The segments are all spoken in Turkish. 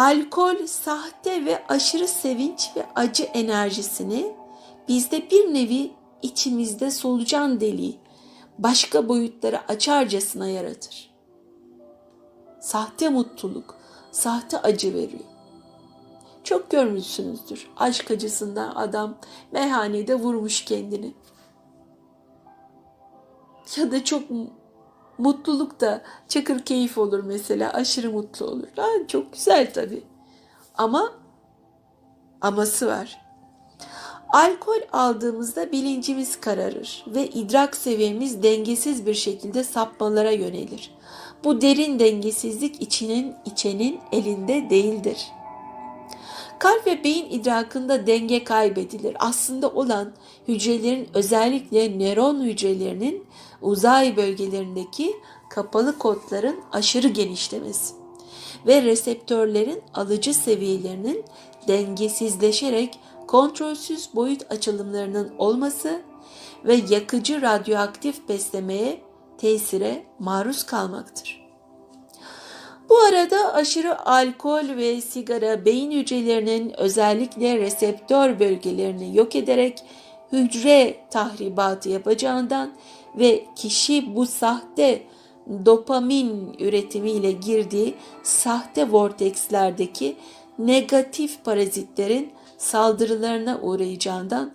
Alkol sahte ve aşırı sevinç ve acı enerjisini bizde bir nevi içimizde solucan deliği başka boyutları açarcasına yaratır. Sahte mutluluk, sahte acı veriyor. Çok görmüşsünüzdür. Aşk acısından adam meyhanede vurmuş kendini. Ya da çok mutluluk da çakır keyif olur mesela. Aşırı mutlu olur. Ha, çok güzel tabii. Ama aması var. Alkol aldığımızda bilincimiz kararır ve idrak seviyemiz dengesiz bir şekilde sapmalara yönelir. Bu derin dengesizlik içinin içenin elinde değildir. Kalp ve beyin idrakında denge kaybedilir. Aslında olan hücrelerin özellikle nöron hücrelerinin uzay bölgelerindeki kapalı kodların aşırı genişlemesi ve reseptörlerin alıcı seviyelerinin dengesizleşerek kontrolsüz boyut açılımlarının olması ve yakıcı radyoaktif beslemeye, tesire maruz kalmaktır. Bu arada aşırı alkol ve sigara beyin hücrelerinin özellikle reseptör bölgelerini yok ederek hücre tahribatı yapacağından ve kişi bu sahte dopamin üretimiyle girdiği sahte vortekslerdeki negatif parazitlerin saldırılarına uğrayacağından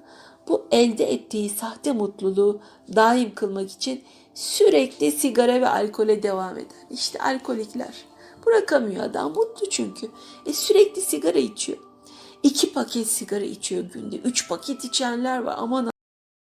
bu elde ettiği sahte mutluluğu daim kılmak için sürekli sigara ve alkole devam eder. İşte alkolikler. Bırakamıyor adam mutlu çünkü. E sürekli sigara içiyor. İki paket sigara içiyor günde. Üç paket içenler var. Aman